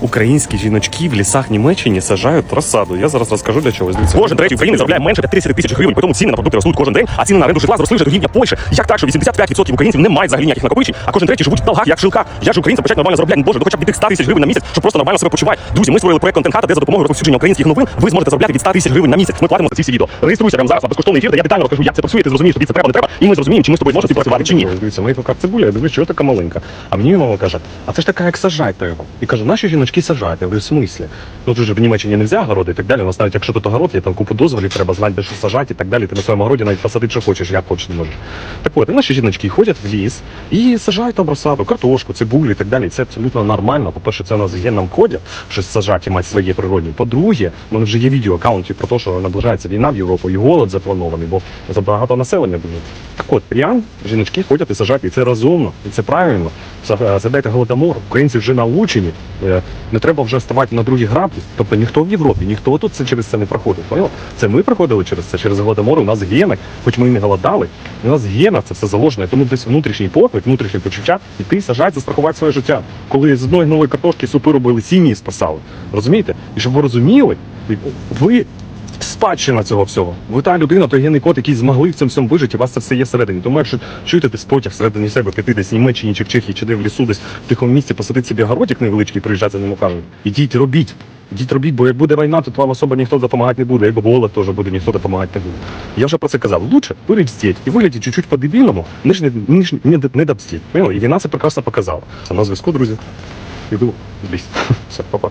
українські жіночки в лісах Німеччини сажають розсаду. Я зараз розкажу для чого. Дивіться. Кожен третій українець заробляє менше 50 тисяч гривень, тому ціни на продукти ростуть кожен день, а ціни на оренду житла зросли вже до рівня Польщі. Як так, що 85% українців не мають взагалі ніяких накопичень, а кожен третій живуть в долгах, як шилка. Як же українцям почати нормально заробляти? Боже, ну хоча б від тих 100 тисяч гривень на місяць, щоб просто нормально себе почувати. Друзі, ми створили проект контент хата, де за допомогою розповсюдження українських новин ви зможете заробляти від 100 тисяч гривень на місяць. Ми платимо за ці всі відео. Реєструйся прямо зараз на безкоштовний ефір, де я детально розкажу, як це працює, ти зрозумієш, тобі це треба, не треба, і ми зрозуміємо, чи ми з тобою можемо співпрацювати чи ні. Дивіться, така цибуля, я дивлюсь, що така маленька. А мені мама каже, а це ж така, як сажать треба. І каже, наші жіночки Я говорю, в смислі? Ну тут же в Німеччині не можна городи і так далі. У нас навіть якщо тут огород, є там купу дозволів, треба знати, де що сажати і так далі. Ти на своєму городі навіть посадити, що хочеш, як хочеш не можеш. Так от, і наші жіночки ходять в ліс і сажають там розсаду, картошку, цибулю і так далі. Це абсолютно нормально. По-перше, це у нас в генному коді, щось сажати і мати своє природні. По-друге, у мене вже є відео аккаунті про те, що наближається війна в Європу і голод запланований, бо забагато населення буде. Так от, прям жіночки ходять і сажають, і це розумно, і це правильно. Са- е, Задайте голодомор. Українці вже научені. Е, Не треба вже ставати на другі граблі. Тобто ніхто в Європі, ніхто тут це через це не проходив. Поняла? Це ми проходили через це, через голодомор. У нас гени, хоч ми і не голодали, у нас гена це все заложено. Тому десь внутрішній поклик, внутрішнє почуття, і ти сажать, застрахувати своє життя. Коли з одної нової картошки супи робили, сім'ї спасали. Розумієте? І щоб ви розуміли, ви спадщина цього всього. Ви та людина, той генний код, який змогли в цьому всьому вижити, у вас це все є всередині. Тому якщо чуєте десь потяг всередині себе, піти десь в Німеччині чи в Чехії, чи де в лісу, десь в тихому місці, посадити собі городик невеличкий, приїжджати за ним кажуть. Ідіть, робіть. Ідіть робіть, бо як буде війна, то вам особо ніхто допомагати не буде. Як голод теж буде, ніхто допомагати не буде. Я вже про це казав. Лучше виріждіть і виглядіть чуть-чуть по-дебільному, ніж не, ніж не, не добстіть. І війна це прекрасно показала. Це на зв'язку, друзі. Іду в ліс. Все, па-па.